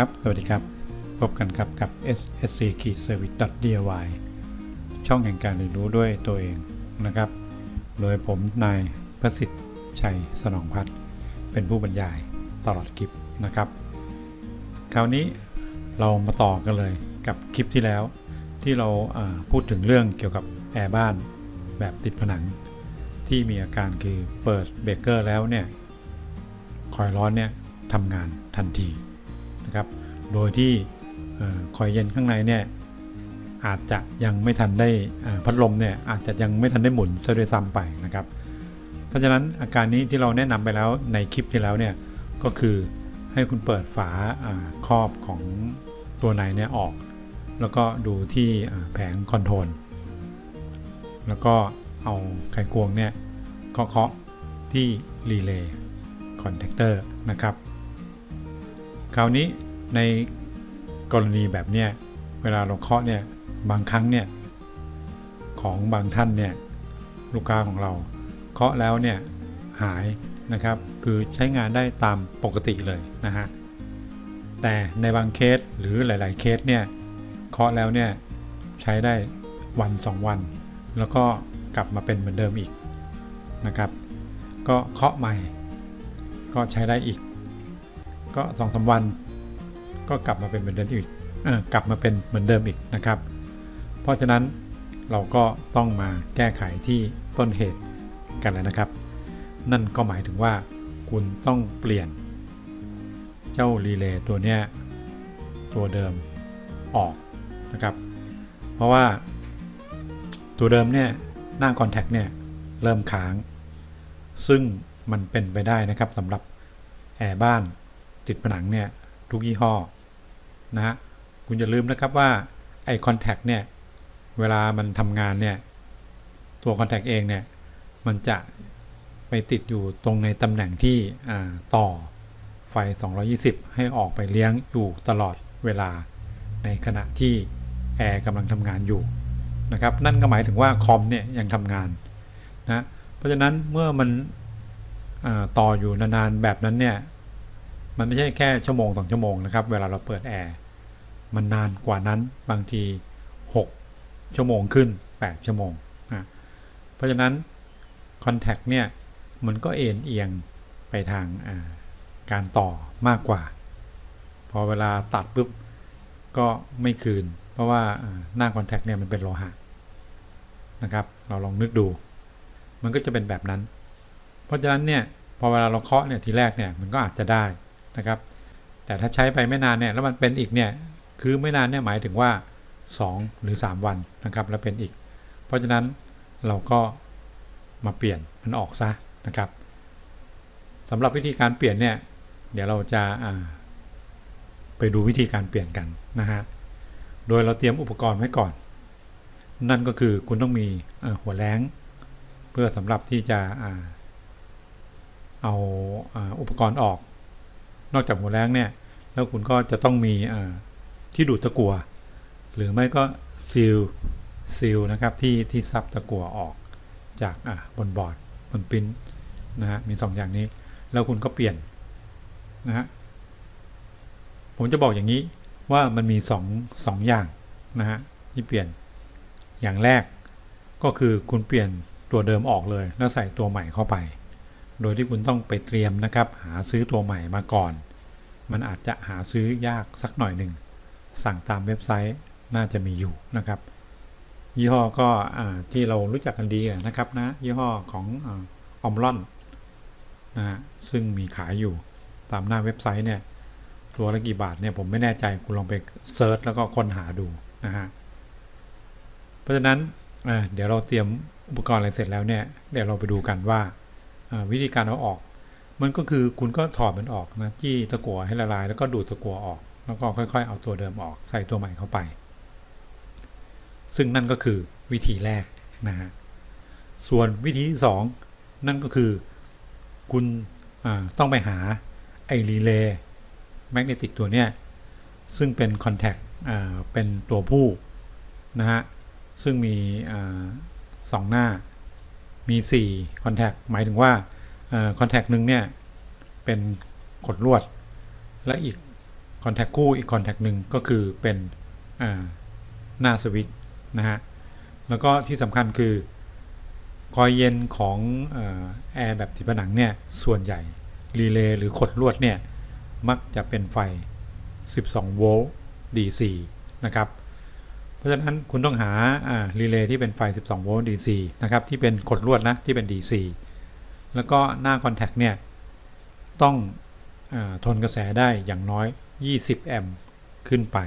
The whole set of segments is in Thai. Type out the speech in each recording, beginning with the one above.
ครับ สวัสดีครับ พบกันครับกับ ssc service diy ช่องแห่งการเรียนรู้ด้วยตัวเองนะครับ โดยผมนายประสิทธิ์ชัยสนองพัฒน์เป็นผู้บรรยายตลอดคลิปนะครับ คราวนี้เรามาต่อกันเลยกับคลิปที่แล้ว ที่เราอ่าพูดถึงเรื่องเกี่ยวกับแอร์บ้านแบบติดผนัง ที่มีอาการคือเปิดเบรกเกอร์แล้วเนี่ยคอยร้อนเนี่ยทำงานทันที นะครับ โดยที่คอยเย็นข้างในเนี่ยอาจจะยังไม่ทันได้พัดลมเนี่ยอาจจะยังไม่ทันได้หมุนซะด้วยซ้ำไปนะครับ เพราะฉะนั้นอาการนี้ที่เราแนะนำไปแล้วในคลิปที่แล้วเนี่ยก็คือให้คุณเปิดฝาครอบของตัวในเนี่ยออก แล้วก็ดูที่แผงคอนโทรลแล้วก็เอาไขควงเนี่ยเคาะที่รีเลย์คอนแทคเตอร์นะครับ คราวนี้ ในกรณีแบบเนี้ยเวลาเราเคาะเนี่ยบางครั้งเนี่ยของบางท่านเนี่ยลูกค้าของเราเคาะแล้วเนี่ยหายนะครับคือใช้งานได้ตามปกติเลยนะฮะแต่ในบางเคสหรือหลาย ๆ เคสเนี่ยเคาะแล้วเนี่ยใช้ได้วัน 2 วัน แล้วก็กลับมาเป็นเหมือนเดิมอีกนะครับ ก็เคาะใหม่ ก็ใช้ได้อีก ก็สองสาวัน ก็กลับมาเป็นเหมือนเดิมอีกอกลับมาเป็นเหมือนเดิมอีกนะครับ เพราะฉะนั้นเราก็ต้องมาแก้ไขที่ต้นเหตุกันแล้วนะครับ นั่นก็หมายถึงว่าคุณต้องเปลี่ยน เจ้ารีเลย์ตัวเนี้ยตัวเดิมออกนะครับ เพราะว่าตัวเดิมเนี่ยหน้าคอนแทคเนี่ยเริ่มค้าง ซึ่งมันเป็นไปได้นะครับสำหรับแอร์บ้านติดผนังเนี่ยทุกยี่ห้อ นะฮะคุณอย่าลืมนะครับว่าไอคอนแทคเนี่ยเวลามันทำงานเนี่ยตัวคอนแทคเองเนี่ยมันจะไปติดอยู่ตรงในตำแหน่งที่ต่อไฟ 220 ให้ออกไปเลี้ยงอยู่ตลอดเวลาในขณะที่แอร์กำลังทำงานอยู่นะครับนั่นก็หมายถึงว่าคอมเนี่ยยังทำงานนะเพราะฉะนั้นเมื่อมันต่ออยู่นานๆแบบนั้นเนี่ยมันไม่ใช่แค่ชั่วโมงสองชั่วโมงนะครับเวลาเราเปิดแอร์ มันนานกว่านั้นบางที 6 ชั่วโมงขึ้น 8 ชั่วโมงนะเพราะฉะนั้นคอนแทคเนี่ยมันก็เอ็นเอียงไปทางาการต่อมากกว่า พอเวลาตัดปุ๊บก็ไม่คืน เพราะว่าอ่าหน้าคอนแทคเนี่ยมันเป็นโลหะนะครับ เราลองนึกดู มันก็จะเป็นแบบนั้น เพราะฉะนั้นเนี่ยพอเวลาเราเคาะเนี่ยทีแรกเนี่ยมันก็อาจจะได้นะครับ แต่ถ้าใช้ไปไม่นานเนี่ยแล้วมันเป็นอีกเนี่ย คือไม่นานเนี่ยหมายถึงว่า 2 หรือ 3 วันนะครับแล้วเป็นอีก เพราะฉะนั้นเราก็มาเปลี่ยนมันออกซะนะครับสำหรับวิธีการเปลี่ยนเนี่ยเดี๋ยวเราจะาไปดูวิธีการเปลี่ยนกันนะฮะโดยเราเตรียมอุปกรณ์ไว้ก่อน นั่นก็คือคุณต้องมีหัวแรงเพื่อสำหรับที่จะอเอาอาอุปกรณ์ออก นอกจากหัวแรงเนี่ยแล้วคุณก็จะต้องมีอ ที่ดูดตะกัวหรือไม่ก็ซีลซีลนะครับที่ที่ซับตะกัวออกจากอ่าบนบอร์ดบนปิ้นนะฮะมีสองอย่างนี้ แล้วคุณก็เปลี่ยนนะฮะผมจะบอกอย่างนี้ว่ามันมีสองสองอย่างนะฮะที่เปลี่ยนอย่างแรกก็คือคุณเปลี่ยนตัวเดิมออกเลย แล้วใส่ตัวใหม่เข้าไป โดยที่คุณต้องไปเตรียมนะครับ หาซื้อตัวใหม่มาก่อน มันอาจจะหาซื้อยากสักหน่อยหนึ่ง สั่งตามเว็บไซต์น่าจะมีอยู่นะครับ ยี่ห้อก็อที่เรารู้จักกันดีนะครับนะยี่ห้อของออมลอนนะฮะซึ่งมีขายอยู่ตามหน้าเว็บไซต์เนี่ยตัวละกี่บาทเนี่ยผมไม่แน่ใจคุณลองไปเซิร์ชแล้วก็ค้นหาดูนะฮะเพราะฉะนั้นเดี๋ยวเราเตรียมอุปกรณ์อะไรเสร็จแล้วเนี่ยเดี๋ยวเราไปดูกันว่าอ่าวิธีการเอาออก มันก็คือคุณก็ถอดมันออกนะจี้ตะกั่วให้ละลาย แล้วก็ดูดตะกั่วออก แล้วก็ค่อยๆ เอาตัวเดิมออกใส่ตัวใหม่เข้าไป ซึ่งนั่นก็คือวิธีแรกนะฮะส่วนวิธีที่สองนั่นก็คือคุณต้องไปหาไอรีเลย์แมกเนติกตัวเนี้ยซึ่งเป็นคอนแทคเป็นตัวผู้นะฮะซึ่งมีอสองหน้ามี4คอนแทคหมายถึงว่าคอนแทคหนึ่งเนี่ยเป็นขดลวด และอีก คอนแทคคู่อีกคอนแทคหนึ่งก็คือเป็นหน้าสวิตช์นะฮะ แล้วก็ที่สำคัญคือคอยเย็นของอแอร์แบบติดผนังเนี่ย ส่วนใหญ่ รีเลย์หรือขดลวดเนี่ย มักจะเป็นไฟ 12 โวลต์ DC นะครับ เพราะฉะนั้นคุณต้องหาารีเลย์ที่เป็นไฟ 12 โวลต์ DC นะครับ ที่เป็นขดลวดนะ ที่เป็น DC แล้วก็หน้าคอนแทคเนี่ย ต้องอทนกระแสได้อย่างน้อย 20 แอมป์ขึ้นไป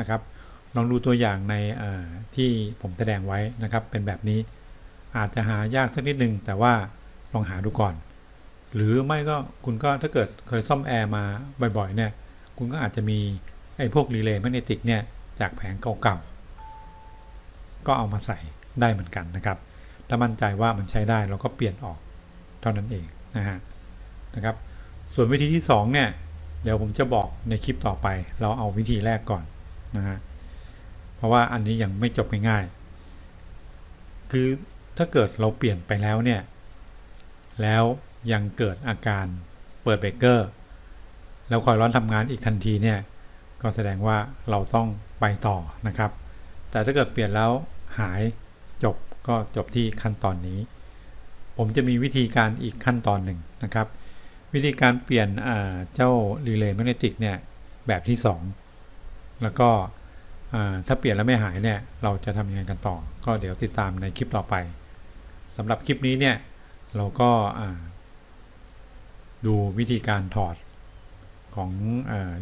นะครับ ลองดูตัวอย่างในที่ผมแสดงไว้นะครับ เป็นแบบนี้อาจจะหายากสักนิดนึง แต่ว่าลองหาดูก่อน หรือไม่ก็คุณก็ถ้าเกิดเคยซ่อมแอร์มาบ่อยๆเนี่ย คุณก็อาจจะมีไอ้พวกรีเลย์แมกเนติกเนี่ยจากแผงเก่าๆ ก็เอามาใส่ได้เหมือนกันนะครับ ถ้ามั่นใจว่ามันใช้ได้เราก็เปลี่ยนออกเท่านั้นเองนะฮะนะครับ ส่วนวิธีที่2เนี่ย เดี๋ยวผมจะบอกในคลิปต่อไป เราเอาวิธีแรกก่อนนะฮะเพราะว่าอันนี้ยังไม่จบง่ายๆคือถ้าเกิดเราเปลี่ยนไปแล้วเนี่ย แล้วยังเกิดอาการเปิดเบรกเกอร์ แล้วคอยร้อนทำงานอีกทันทีเนี่ย ก็แสดงว่าเราต้องไปต่อนะครับ แต่ถ้าเกิดเปลี่ยนแล้วหายจบก็จบที่ขั้นตอนนี้ ผมจะมีวิธีการอีกขั้นตอนหนึ่งนะครับ วิธีการเปลี่ยนเจ้ารีเลย์แมกเนติกเนี่ยแบบที่ 2 แล้วก็ถ้าเปลี่ยนแล้วไม่หายเนี่ยเราจะทำยังไงกันต่อ ก็เดี๋ยวติดตามในคลิปต่อไปสำหรับคลิปนี้เนี่ยเราก็ดูวิธีการถอดของ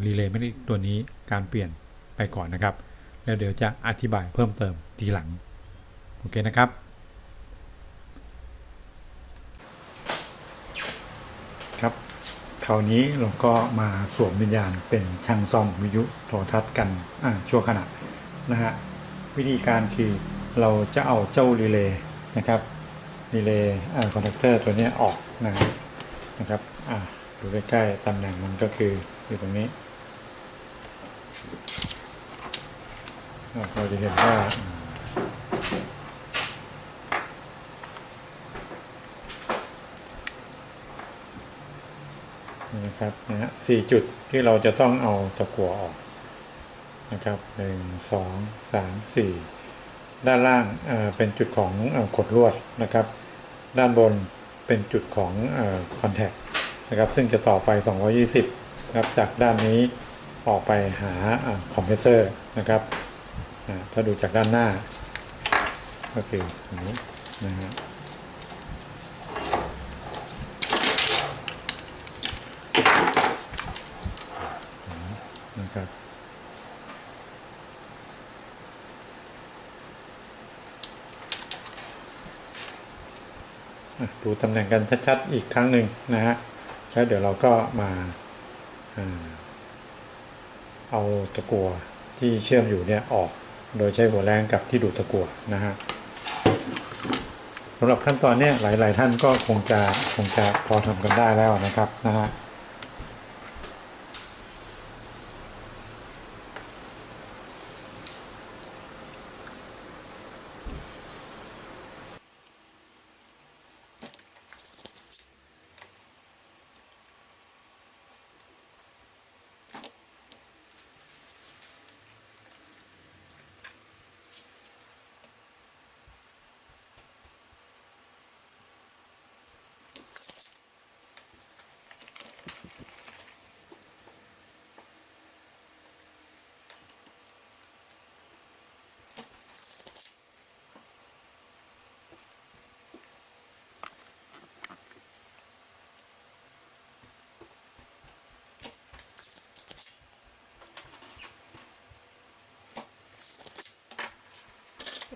รีเลย์แมกเนติกตัวนี้การเปลี่ยนไปก่อนนะครับ แล้วเดี๋ยวจะอธิบายเพิ่มเติมทีหลัง โอเคนะครับ ครับคราวนี้เราก็มาสวมวิญญาณเป็นช่างซ่อมวิทยุโทรทัศน์กันชั่วขณะนะฮะวิธีการคือเราจะเอาเจ้ารีเลย์นะครับรีเลย์คอนแทคเตอร์ตัวนี้ออกนะนะครับอ่าดูใกล้ๆตำแหน่งมันก็คืออยู่ตรงนี้เราจะเห็นว่า นะครับนะฮะสี่จุดที่เราจะต้องเอาตะกั่วออกนะครับหนึ่งสองสามสี่ด้านล่างเอ่อเป็นจุดของขดลวดนะครับ ด้านบนเป็นจุดของคอนแทคนะครับ ซึ่งจะต่อไฟ 220นะครับจากด้านนี้ออกไปหาคอมเพรสเซอร์นะครับถ้าดูจากด้านหน้าก็คืออันนี้นะฮะ นะครับอะ ดูตำแหน่งกันชัดๆอีกครั้งหนึ่งนะฮะแล้วเดี๋ยวเราก็มาเอาตะกัวที่เชื่อมอยู่เนี่ยออก โดยใช้หัวแรงกับที่ดูดตะกัวนะฮะสำหรับขั้นตอนเนี้ยหลาย ๆ ท่านก็คงจะคงจะพอทำกันได้แล้วนะครับนะฮะ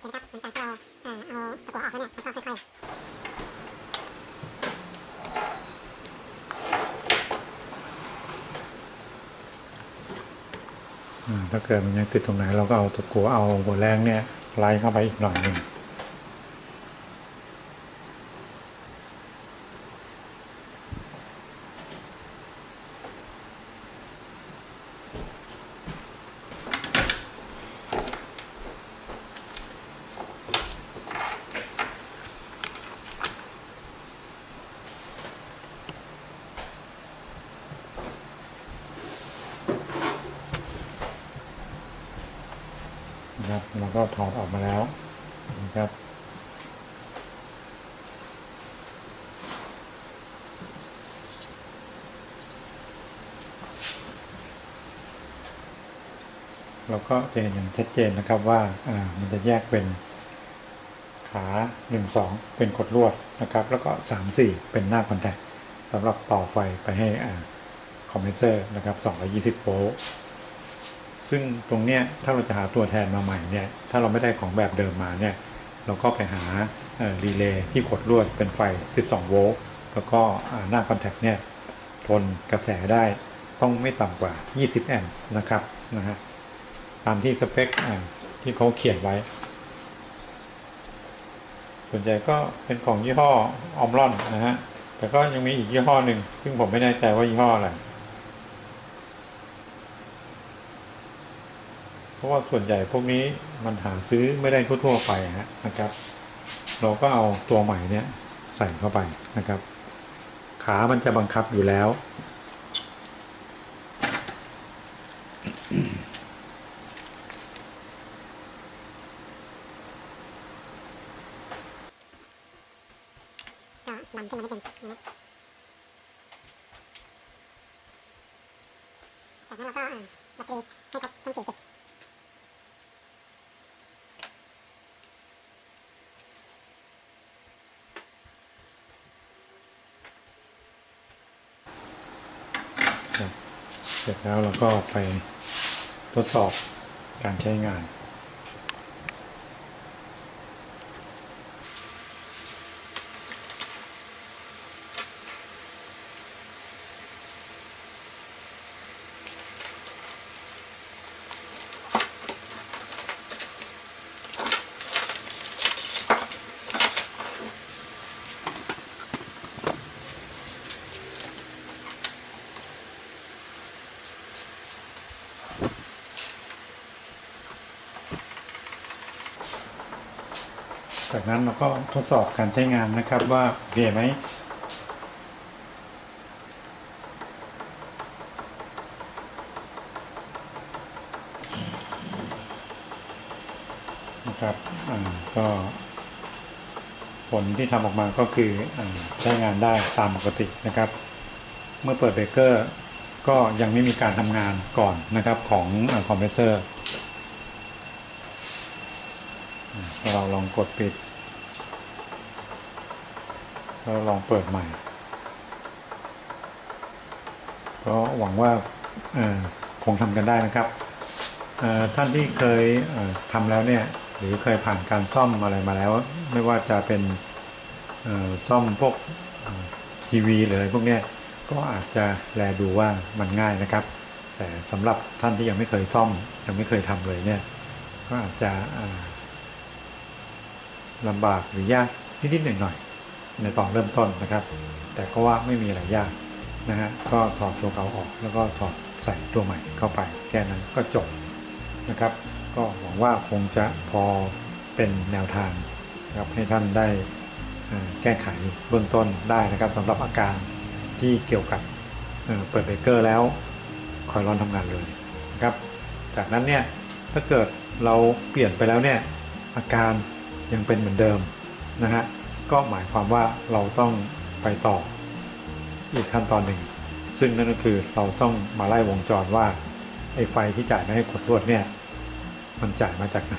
โอเคนะครับหลังจากที่ เอาเอาตะกัวออกแล้วเนี่ยแล้วก็ค่อยถ้าเกิดมันยังติดตรงไหนเราก็เอาตะกัวเอาหัวแรงเนี่ยไล่เข้าไปอีกหน่อยหนึ่ง นะครับเราก็ถอดออกมาแล้วนะครับ เราก็จะเห็นอย่างชัดเจนนะครับว่าอ่ามันจะแยกเป็นขา 1 2 เป็นขดลวดนะครับ แล้วก็ 3 4 เป็นหน้าคอนแทคสำหรับต่อไฟไปให้อ่าคอมเพรสเซอร์นะครับ 220 โวลต์ ซึ่งตรงเนี้ยถ้าเราจะหาตัวแทนมาใหม่เนี่ยถ้าเราไม่ได้ของแบบเดิมมาเนี่ยเราก็ไปหารีเลย์ที่ขดลวดเป็นไฟ 12 โวลต์แล้วก็หน้าคอนแทคเนี่ยทนกระแสได้ต้องไม่ต่ำกว่า 20 แอมป์นะครับนะฮะตามที่สเปคที่เขาเขียนไว้ ส่วนใหญ่ก็เป็นของยี่ห้อออมรอนนะฮะแต่ก็ยังมีอีกยี่ห้อหนึ่งซึ่งผมไม่แน่ใจว่ายี่ห้ออะไร เพราะว่าส่วนใหญ่พวกนี้มันหาซื้อไม่ได้ทั่วๆไปฮะนะครับ เราก็เอาตัวใหม่เนี่ยใส่เข้าไปนะครับ ขามันจะบังคับอยู่แล้ว ก็นำขึ้นมานิดนึงนะจากนั้นเราก็อ่ามาตีให้ครบทั้งสี่จุด ครับ เสร็จแล้วเราก็ไปทดสอบการใช้งาน จากนั้นเราก็ทดสอบการใช้งานนะครับว่าโอเคไหมนะครับอ่าก็ผลที่ทำออกมาก็คืออใช้งานได้ตามปกตินะครับ เมื่อเปิดเบรกเกอร์ก็ยังไม่มีการทำงานก่อนนะครับของคอมเพรสเซอร์ เราลองกดปิด แล้วลองเปิดใหม่ ก็หวังว่าคงทำกันได้นะครับ ท่านที่เคยเทำแล้วเนี่ย หรือเคยผ่านการซ่อมอะไรมาแล้ว ไม่ว่าจะเป็นซ่อมพวกทีวีหรืออะไรพวกเนี้ยก็อาจจะแลดูว่ามันง่ายนะครับ แต่สำหรับท่านที่ยังไม่เคยซ่อมยังไม่เคยทำเลยเนี่ย ก็อาจจะ ลำบากหรือยากนิดๆหน่อยๆในตอนเริ่มต้นนะครับ แต่ก็ว่าไม่มีอะไรยากนะฮะก็ถอดตัวเก่าออกแล้วก็ถอดใส่ตัวใหม่เข้าไป แค่นั้นก็จบนะครับ ก็หวังว่าคงจะพอเป็นแนวทางนะครับให้ท่านได้แก้ไขเบื้องต้นได้นะครับสำหรับอาการที่เกี่ยวกับเอ่อเปิดเบรกเกอร์แล้วคอยร้อนทำงานเลยนะครับ จากนั้นเนี่ยถ้าเกิดเราเปลี่ยนไปแล้วเนี่ยอาการ ยังเป็นเหมือนเดิมนะฮะก็หมายความว่าเราต้องไปต่ออีกขั้นตอนหนึ่ง ซึ่งนั่นก็คือเราต้องมาไล่วงจรว่าไอ้ไฟที่จ่ายมาให้ขดลวดเนี่ยมันจ่ายมาจากไหน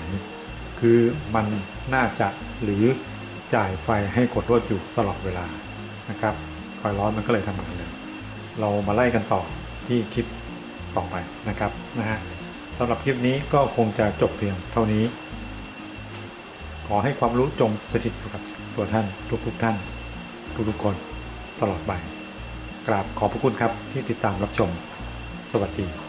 คือมันน่าจะหรือจ่ายไฟให้ขดลวดอยู่ตลอดเวลานะครับคอยร้อนมันก็เลยทำงานเลยเรามาไล่กันต่อที่คลิปต่อไปนะครับนะฮะสำหรับคลิปนี้ก็คงจะจบเพียงเท่านี้ ขอให้ความรู้จงสถิตอยู่กับตัวท่านทุกๆท่าน ทุกๆคนตลอดไปกราบขอบพระคุณครับที่ติดตามรับชม สวัสดี